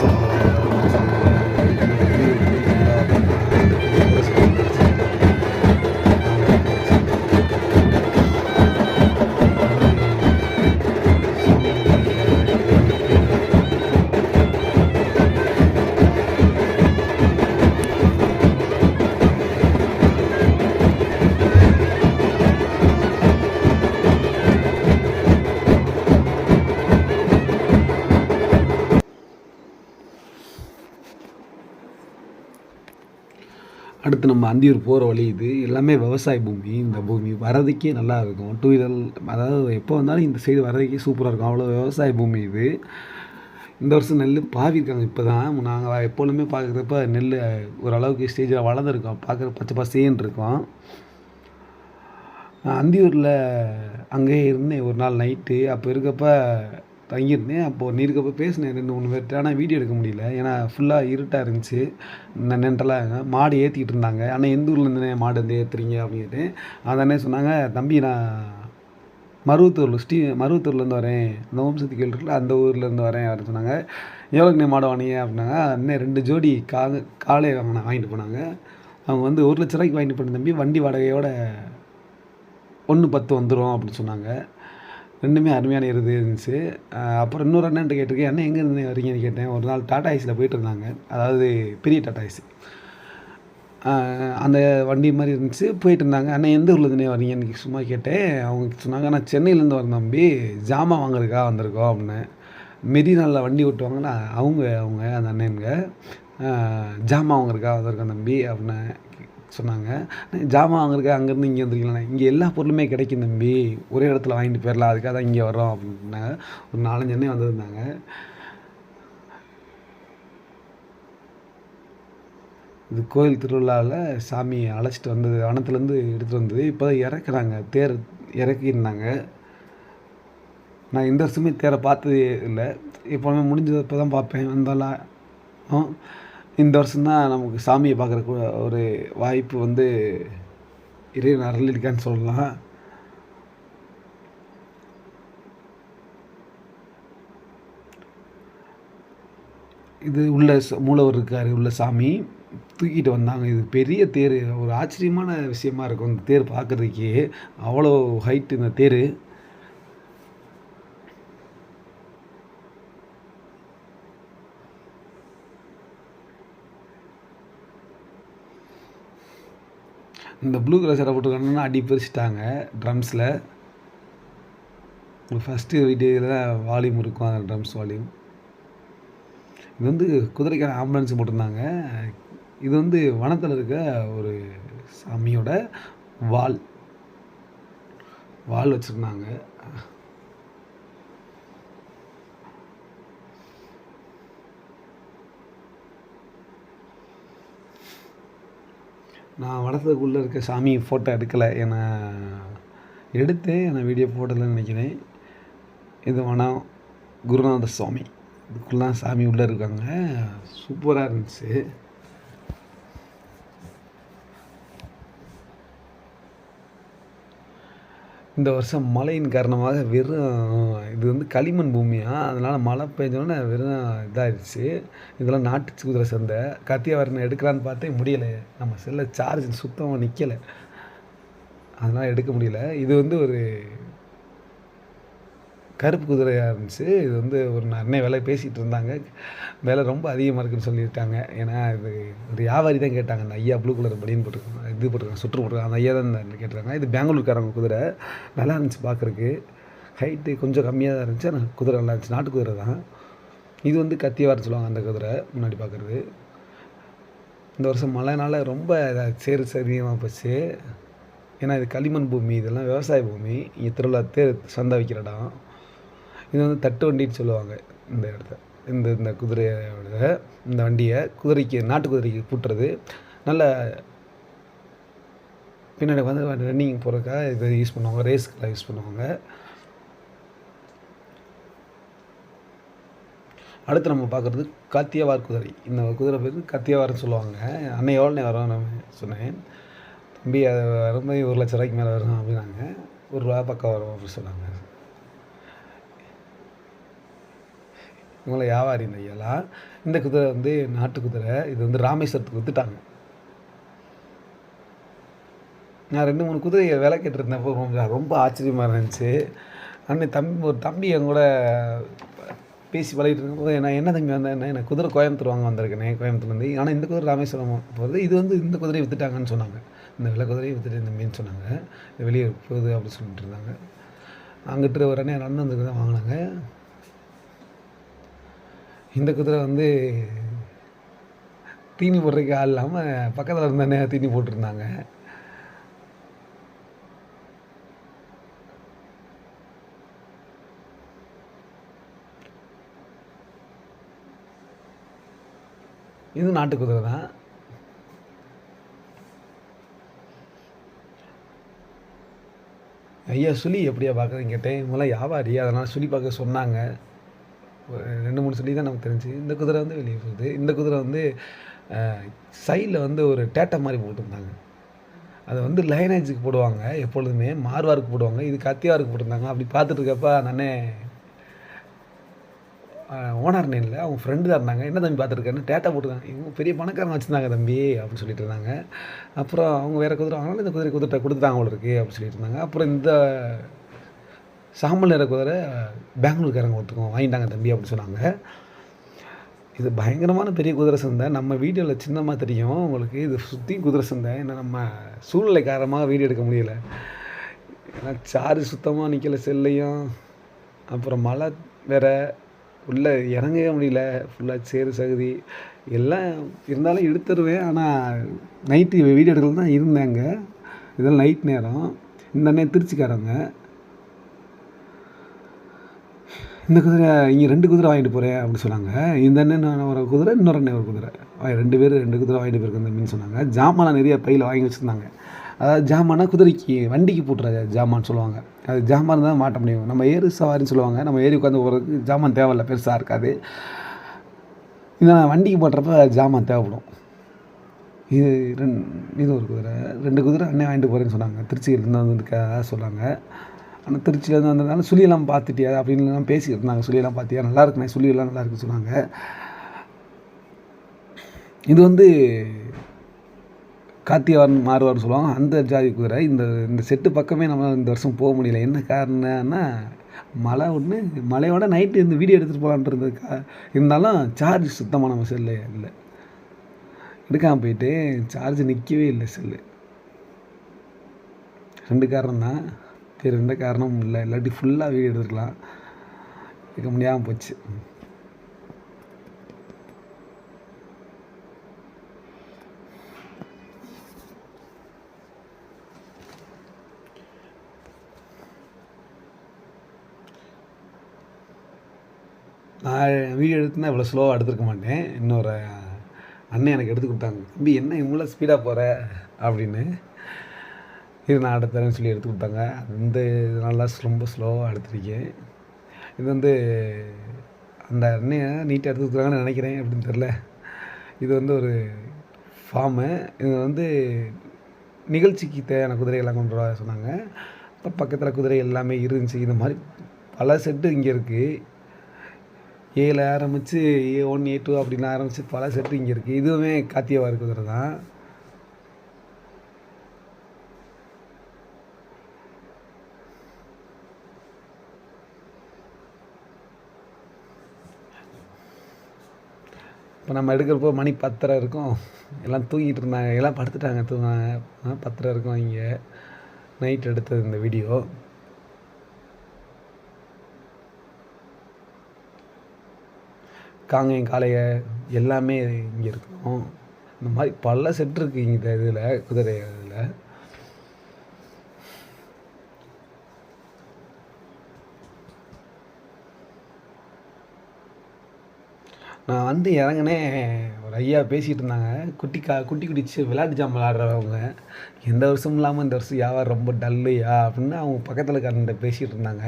Jackson. அடுத்து நம்ம அந்தியூர் போகிற வழி இது எல்லாமே விவசாய பூமி. இந்த பூமி வரதுக்கே நல்லா இருக்கும். டூ வீலர் அதாவது எப்போ வந்தாலும் இந்த சைடு வரதுக்கே சூப்பராக இருக்கும். அவ்வளோ விவசாய பூமி இது. இந்த வருஷம் நெல் பாவிருக்காங்க இப்போ தான் நாங்கள் எப்பொழுதுமே பார்க்குறப்ப நெல் ஓரளவுக்கு ஸ்டேஜில் வளர்ந்துருக்கோம். பார்க்குற பச்சை பசேன்னு இருக்கோம். அந்தியூரில் அங்கேயே இருந்தேன். ஒரு நாள் நைட்டு அப்போ இருக்கப்போ தங்கியிருந்தேன். அப்போது நீ இருக்கப்போ பேசினேன். ரெண்டு மூணு பேர்கிட்ட. ஆனால் வீடியோ எடுக்க முடியல. ஏன்னா ஃபுல்லாக இருட்டாக இருந்துச்சு. நென்டெல்லாம் மாடு ஏற்றிக்கிட்டு இருந்தாங்க. ஆனால் எந்த ஊர்லேருந்துண்ணே மாடு வந்து ஏற்றுறீங்க அப்படின்ட்டு. அதானே சொன்னாங்க தம்பி நான் மருவத்தூரில் ஸ்ரீ மருவத்தூர்லேருந்து வரேன். அந்த ஓம் சக்தி கோயில் இருக்குல்ல அந்த ஊர்லேருந்து வரேன். அப்படின்னு சொன்னாங்க. எவ்வளோக்கு நீ மாடு வாங்கினீங்க? அப்படின்னாங்க. இன்னும் ரெண்டு ஜோடி கா காளை வாங்கின வாங்கிட்டு போனாங்க. அவங்க வந்து ஒரு லட்ச ரூபாய்க்கு வாங்கிட்டு போன தம்பி வண்டி வாடகையோட ஒன்று பத்து வந்துடும் அப்படின்னு சொன்னாங்க. ரெண்டுமே அருமையான இது இருந்துச்சு. அப்புறம் இன்னொரு அண்ணன்ட்டு கேட்டிருக்கேன் அண்ணன் எங்கே இருந்து வரீங்கன்னு கேட்டேன். ஒரு நாள் டாடா ஐஸில் போயிட்டு இருந்தாங்க அதாவது பெரிய டாடா ஐஸ் அந்த வண்டி மாதிரி இருந்துச்சு போயிட்டு இருந்தாங்க அண்ணன் எந்த ஊர்லேருந்துனே வரீங்கன்னு சும்மா கேட்டேன். அவங்க சொன்னாங்க நான் சென்னையிலேருந்து வரேன் தம்பி. ஜாமான் வாங்குறதுக்காக வந்திருக்கோம் அப்படின்னு மெரினாலில் வண்டி ஓட்டுவாங்கன்னா அவங்க அவங்க அந்த அண்ணனுங்க ஜாமான் வாங்குறதுக்காக வந்திருக்கோம் தம்பி அப்படின்னு சொன்னாங்க. ஜாமான் வாங்குறதுக்கு அங்கேருந்து இங்கே வந்துருக்கீங்களா இங்கே எல்லா பொருளுமே கிடைக்கும் தம்பி. ஒரே இடத்துல வாங்கிட்டு போயிடலாம். அதுக்காக தான் இங்கே வர்றோம். அப்படின்னாங்க. ஒரு நாலஞ்சு எண்ணெய் வந்திருந்தாங்க. இது கோயில் திருவிழாவில் சாமியை அழைச்சிட்டு வந்தது வனத்துலேருந்து எடுத்துகிட்டு வந்தது. இப்போ தான் இறக்குறாங்க. தேர் இறக்கியிருந்தாங்க. நான் இந்த வருஷமே தேரை பார்த்ததே இல்லை. எப்போவுமே முடிஞ்சது இப்போ தான் பார்ப்பேன். வந்தாலும் இந்த வருஷம்தான் நமக்கு சாமியை பார்க்குறக்கு ஒரு வாய்ப்பு வந்து இறைவன் அருளிருக்கான்னு சொல்லலாம். இது உள்ள மூலவர் இருக்கார் உள்ள சாமி. தூக்கிட்டு வந்தாங்க. இது பெரிய தேர். ஒரு ஆச்சரியமான விஷயமா இருக்கும் இந்த தேர் பார்க்குறதுக்கே. அவ்வளோ ஹைட் இந்த தேர். இந்த ப்ளூ கலர் சட்டை போட்டுருக்காங்கன்னா அடி பிரிச்சுட்டாங்க ட்ரம்ஸில் ஃபஸ்ட்டு வீடியோவில் வால்யூம் இருக்கும் அந்த ட்ரம்ஸ் வால்யூம் இது வந்து குதிரைக்கான ஆம்புலன்ஸ் போட்டிருந்தாங்க. இது வந்து வனத்தில் இருக்க ஒரு சாமியோட வால். வால் வச்சுருந்தாங்க. நான் வனத்துக்குள்ளே இருக்க சாமி ஃபோட்டோ எடுக்கலை. ஏன்னா எடுத்தேன் நான் வீடியோ போடலைன்னு நினைக்கிறேன். இது வேணாம் குருநாத சுவாமி. இதுக்குள்ளே சாமி உள்ளே இருக்காங்க. சூப்பராக இருந்துச்சு. இந்த வருஷம் மழையின் காரணமாக வெறும் இது வந்து களிமண் பூமியாக அதனால் மழை பெஞ்சோடனே வெறும் இதாகிடுச்சு இதெல்லாம் நாட்டு குதிரை சந்தை. கத்தியாவரனை எடுக்கலான்னு பார்த்தே முடியலை. நம்ம செல்ல சார்ஜ் சுத்தமாக நிற்கலை அதனால் எடுக்க முடியல. இது வந்து ஒரு கருப்பு குதிரையாக இருந்துச்சு. இது வந்து ஒரு அன்னை விலை பேசிகிட்டு இருந்தாங்க. விலை ரொம்ப அதிகமாக இருக்குன்னு சொல்லியிருக்காங்க. ஏன்னா இது ஒரு வியாபாரி தான் கேட்டாங்க. அந்த ஐயா ப்ளூ கலர் அப்படின்னு போட்டுருக்காங்க. இது போட்டிருக்காங்க சுற்று போட்டிருக்காங்க. அந்த ஐயா தான் கேட்டிருக்காங்க. இது பெங்களூர்காரங்க குதிரை. நல்லா இருந்துச்சு பார்க்குறக்கு ஹைட்டு கொஞ்சம் கம்மியாக தான் இருந்துச்சு. ஆனால் குதிரை நல்லா இருந்துச்சு. நாட்டு குதிரை தான். இது வந்து கத்தியவாரம் சொல்லுவாங்க அந்த குதிரை. முன்னாடி பார்க்குறது. இந்த வருஷம் மழைனால ரொம்ப சேரு சேறு சரியாக போச்சு. ஏன்னா இது களிமண் பூமி. இதெல்லாம் விவசாய பூமி. இங்கே திருவிழா தேர் சந்தை வைக்கிற இடம் இது வந்து தட்டு வண்டின்னு சொல்லுவாங்க இந்த இடத்த. இந்த இந்த குதிரையோட இந்த வண்டியை குதிரைக்கு நாட்டு குதிரைக்கு பூட்டுறது நல்ல பின்னாடி வந்து ரன்னிங் போகிறதுக்காக இதை யூஸ் பண்ணுவாங்க ரேஸ்க்கெலாம் யூஸ் பண்ணுவாங்க. அடுத்து நம்ம பார்க்குறது கத்தியவார் குதிரை. இந்த குதிரை பேர் கத்தியவார்னு சொல்லுவாங்க. அன்னை எவ்வளோ வரும் நான் சொன்னேன். தம்பி அது வரும்போது ஒரு லட்ச ரூபாய்க்கு மேலே வரும் அப்படின்னாங்க. ஒரு ரூபா பக்கம் வரும் அப்படின்னு சொன்னாங்க. இவங்கள வியாபாரி இந்த ஐயாலாம். இந்த குதிரை வந்து நாட்டு குதிரை. இது வந்து ராமேஸ்வரத்துக்கு வித்துட்டாங்க. நான் ரெண்டு மூணு குதிரையை விலை கேட்டிருந்தப்போ ரொம்ப ரொம்ப ஆச்சரியமாக இருந்துச்சு. அண்ணன் தம்பி ஒரு தம்பி என் கூட பேசி பழகிட்டு இருக்கும்போது நான் என்ன தம்பி வந்தேன் என்ன எனக்கு குதிரை கோயம்புத்தூர் வாங்க வந்திருக்கேன் கோயம்புத்தூர்லேருந்து ஆனால் இந்த குதிரை ராமேஸ்வரம் போகிறது இது வந்து இந்த குதிரையை வித்துட்டாங்கன்னு சொன்னாங்க. இந்த விலை குதிரையை வித்துட்டு இந்த மீன் சொன்னாங்க. வெளியே போகுது அப்படின்னு சொல்லிட்டு இருந்தாங்க. அங்கிட்டு ஒரு அண்ணன் அண்ணன் வந்து தான் வாங்கினாங்க. இந்த குதிரை வந்து தீனி போடுறதுக்கு ஆள் இல்லாமல் பக்கத்தில் இருந்த தீனி போட்டிருந்தாங்க. இது நாட்டு குதிரை தான். ஐயா சுழி எப்படியா பார்க்குறீங்க கேட்டேன் இவங்களாம் வியாபாரி அதனால் சுழி பார்க்க சொன்னாங்க. ஒரு ரெண்டு மூணு சொல்லி தான் நமக்கு தெரிஞ்சு. இந்த குதிரை வந்து வெளியே போகுது. இந்த குதிரை வந்து சைடில் வந்து ஒரு டேட்டா மாதிரி போட்டிருந்தாங்க. அதை வந்து லைனேஜுக்கு போடுவாங்க. எப்பொழுதுமே மார்வாருக்கு போடுவாங்க. இது கத்தியாருக்கு போட்டிருந்தாங்க. அப்படி பார்த்துட்டு இருக்கப்ப அந்த ஓனர் நேரில் அவங்க ஃப்ரெண்டு தான் இருந்தாங்க. என்ன தம்பி பார்த்துருக்காருன்னு டேட்டா போட்டுருக்காங்க இவங்க பெரிய பணக்காரங்க வச்சுருந்தாங்க தம்பி அப்படின்னு சொல்லிட்டு இருந்தாங்க. அப்புறம் அவங்க வேறு குதிரை வாங்கினாலும் இந்த குதிரை குதிரை கொடுத்துட்டாங்க அவ்வளோ இருக்குது அப்படின்னு சொல்லிட்டு இருந்தாங்க. அப்புறம் இந்த சாம்பல் நிற குதிரை பெங்களூர்காரங்க ஒருத்தவங்க வாங்கிட்டாங்க தம்பி அப்படின்னு சொன்னாங்க. இது பயங்கரமான பெரிய குதிரை சந்தை. நம்ம வீடியோவில் சின்னமாக தெரியும். உங்களுக்கு இது சுற்றி குதிரை சந்தை. ஏன்னா நம்ம சூழ்நிலை காரணமாக வீடியோ எடுக்க முடியல. ஏன்னா சார்ஜ் சுத்தமாக நிற்கல செல்லையும். அப்புறம் மழை வேற. உள்ளே இறங்கவே முடியல. ஃபுல்லாக சேறு சகுதி எல்லாம் இருந்தாலும் எடுத்துருவேன் ஆனால் நைட்டு வீடியோ எடுக்கிறது தான் இருந்தேங்க இதெல்லாம் நைட் நேரம். இந்த அண்ணன் திருச்சிக்காரங்க இந்த குதிரை இங்கே ரெண்டு குதிரை வாங்கிட்டு போகிறேன் அப்படின்னு சொன்னாங்க. இந்த அண்ணன் நான் ஒரு குதிரை இன்னொரு அண்ணன் ஒரு குதிரை. ரெண்டு பேர் ரெண்டு குதிரை வாங்கிட்டு போயிருக்கேன் அப்படின்னு சொன்னாங்க. ஜாமான் நிறைய பையில் வாங்கி வச்சுருந்தாங்க. அதாவது ஜாமானா குதிரைக்கு வண்டிக்கு போட்டுற ஜாமான் சொல்லுவாங்க. அது ஜாமான் தான் மாட்ட முடியும். நம்ம ஏறு சவாரின்னு சொல்லுவாங்க. நம்ம ஏறி உட்காந்து போகிறதுக்கு ஜாமான் தேவையில்ல பெருசாக இருக்காது. இந்த வண்டிக்கு போடுறப்ப ஜாமான் தேவைப்படும். இது ரெண்டு இது ஒரு குதிரை. ரெண்டு குதிரை அண்ணன் வாங்கிட்டு போகிறேன்னு சொன்னாங்க. திருச்சியிலேருந்து வந்திருக்கா சொன்னாங்க ஆனால் திருச்சியிலேருந்து வந்ததுனால சுழியெல்லாம் பார்த்துட்டியா அப்படின்லாம் பேசிக்கிட்டு இருந்தாங்க. சுழியெல்லாம் பார்த்தியா? நல்லா இருக்குண்ணே சுழியெல்லாம் நல்லா இருக்குன்னு சொன்னாங்க. இது வந்து காத்தியவாரன் மாறுவார்னு சொல்லுவாங்க. அந்த ஜாதி குதிரை இந்த இந்த செட்டு பக்கமே நம்ம இந்த வருஷம் போக முடியல. என்ன காரணம்னா மழை ஒன்று மழையோட நைட்டு இந்த வீடியோ எடுத்துகிட்டு போகலான்ட்டு இருந்ததுக்கா இருந்தாலும் சார்ஜ் சுத்தமாக நம்ம செல்லு இல்லை. எடுக்காமல் போயிட்டு சார்ஜ் நிற்கவே இல்லை செல்லு. ரெண்டு காரணம் தான். வேறு எந்த காரணமும் இல்லை. இல்லாட்டி ஃபுல்லாக வீடியோ எடுத்துக்கலாம் எடுக்க முடியாமல் போச்சு. நான் வீடியோ எடுத்துனா இவ்வளோ ஸ்லோவாக எடுத்துருக்க மாட்டேன். இன்னொரு அண்ணன் எனக்கு எடுத்து கொடுத்தாங்க. தம்பி என்ன இவ்வளோ ஸ்பீடாக போகிற அப்படின்னு. இது நான் எடுத்துறேன்னு சொல்லி எடுத்து கொடுத்தாங்க. அந்த நல்லா ரொம்ப ஸ்லோவாக எடுத்திருக்கேன். இது வந்து அந்த அண்ணையை நீட்டாக எடுத்து கொடுத்துருக்காங்கன்னு நினைக்கிறேன். அப்படின்னு தெரில இது வந்து ஒரு ஃபார்மு இது வந்து நிகழ்ச்சிக்கு தேவையான குதிரைகள்லாம் கொண்டு வர சொன்னாங்க. அப்புறம் பக்கத்தில் குதிரை எல்லாமே இருந்துச்சு. இந்த மாதிரி பல செட்டு இங்கே இருக்குது ஏல ஆரம்பித்து ஏ ஒன் ஏ டூ அப்படின்னு ஆரம்பித்து பல செட்டு இங்கே இருக்குது இதுவுமே காத்தியவாரி குதிரை தான். இப்போ நம்ம எடுக்கிறப்போ மணி பத்தரை இருக்கும். எல்லாம் தூங்கிட்டு இருந்தாங்க. எல்லாம் படுத்துட்டாங்க. தூங்க பத்தரை இருக்கும் இங்கே. நைட் எடுத்தது இந்த வீடியோ காங்கேயம் காளைய. எல்லாமே இங்கே இருக்கும் இந்த மாதிரி பல செட் இருக்குது இங்கே இதில் குதிரை இதில் நான் வந்து இறங்கினேன் ஒரு ஐயா பேசிகிட்டு இருந்தாங்க. குட்டி கா குட்டி குட்டி விளையாட்டு ஜாம் விளாட்றவங்க எந்த வருஷமும் இல்லாமல் இந்த வருஷம் யாவா ரொம்ப டல்லுயா அப்படின்னு அவங்க பக்கத்தில் இருக்காரன்ட்ட பேசிகிட்டு இருந்தாங்க.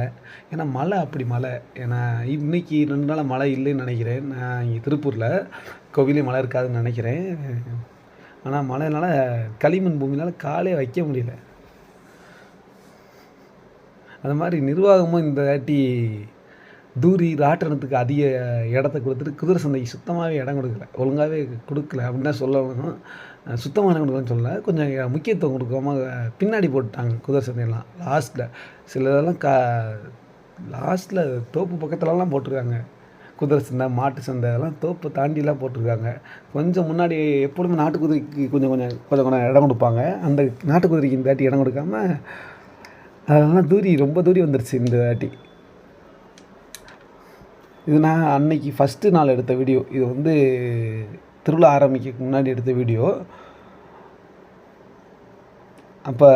ஏன்னா மழை அப்படி மழை. ஏன்னா இன்னைக்கு ரெண்டு நாளாக மழை இல்லைன்னு நினைக்கிறேன். நான் இங்கே திருப்பூரில் கோவிலே மழை இருக்காதுன்னு நினைக்கிறேன். ஆனால் மழைனால களிமண் பூமினால் காலே வைக்க முடியல. அது மாதிரி நிர்வாகமும் இந்த வாட்டி தூரி ராட்டனத்துக்கு அதிக இடத்த கொடுத்துட்டு குதிரை சந்தைக்கு சுத்தமாகவே இடம் கொடுக்கல. ஒழுங்காகவே கொடுக்கல அப்படின்னு தான் சொல்லணும் சுத்தமாக இடம் கொடுக்கலன்னு சொல்லலை. கொஞ்சம் முக்கியத்துவம் கொடுக்காம பின்னாடி போட்டாங்க குதிரை சந்தையெல்லாம். லாஸ்ட்டில் சில இதெல்லாம் க லாஸ்ட்டில் தோப்பு பக்கத்துலலாம் போட்டிருக்காங்க. குதிரை சந்தை மாட்டு சந்தை அதெல்லாம் தோப்பை தாண்டிலாம் போட்டிருக்காங்க. கொஞ்சம் முன்னாடி எப்பொழுதுமே நாட்டுக்குதிரைக்கு கொஞ்சம் கொஞ்சம் கொஞ்சம் கொஞ்சம் இடம் கொடுப்பாங்க. அந்த நாட்டுக்குதிரைக்கு இந்த வாட்டி இடம் கொடுக்காம அதெல்லாம் தூரி ரொம்ப தூரி வந்துருச்சு இந்த வாட்டி. இது நான் அன்னைக்கு ஃபஸ்ட்டு நாள் எடுத்த வீடியோ இது வந்து திருவிழா ஆரம்பிக்க முன்னாடி எடுத்த வீடியோ அப்போ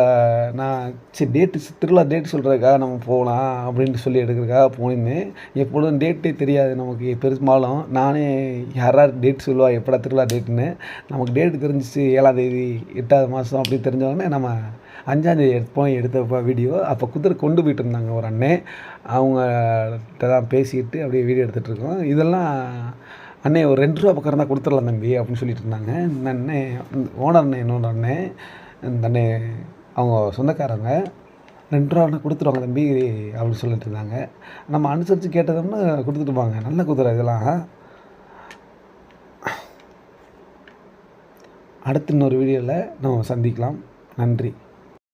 நான் சரி டேட்டு திருவிழா டேட் சொல்கிறக்கா நம்ம போகலாம் அப்படின்ட்டு சொல்லி எடுக்கிறக்கா போயிருந்தேன் எப்பொழுதும் டேட்டே தெரியாது நமக்கு பெரும்பாலும். நானே யாரார் டேட் சொல்லுவா எப்படா திருவிழா டேட்டுன்னு நமக்கு டேட்டு தெரிஞ்சிச்சு ஏழாந்தேதி எட்டாவது மாதம் அப்படி தெரிஞ்சவொடனே நம்ம அஞ்சாந்தேதி எடுப்போம் எடுத்தப்போ வீடியோ அப்போ குதிரை கொண்டு போயிட்டு இருந்தாங்க ஒரு அண்ணன் அவங்கள்ட்ட தான் பேசிக்கிட்டு அப்படியே வீடியோ எடுத்துகிட்டு இருக்கோம். இதெல்லாம் அண்ணே ஒரு ரெண்டு ரூபா பக்கம் இருந்தால் கொடுத்துடலாம் தம்பி அப்படின்னு சொல்லிட்டு இருந்தாங்க. இந்த அண்ணன் ஓனர் அண்ணன் இன்னொரு அண்ணன் இந்த அண்ணன் அவங்க சொந்தக்காரங்க ரெண்டு ரூபா அண்ணன் கொடுத்துருவாங்க தம்பி அப்படின்னு சொல்லிட்டு இருந்தாங்க. நம்ம அனுசரித்து கேட்டதோம்னா கொடுத்துட்டு போங்க. நல்ல குதிரை இதெல்லாம். அடுத்த இன்னொரு வீடியோவில் நம்ம சந்திக்கலாம். நன்றி.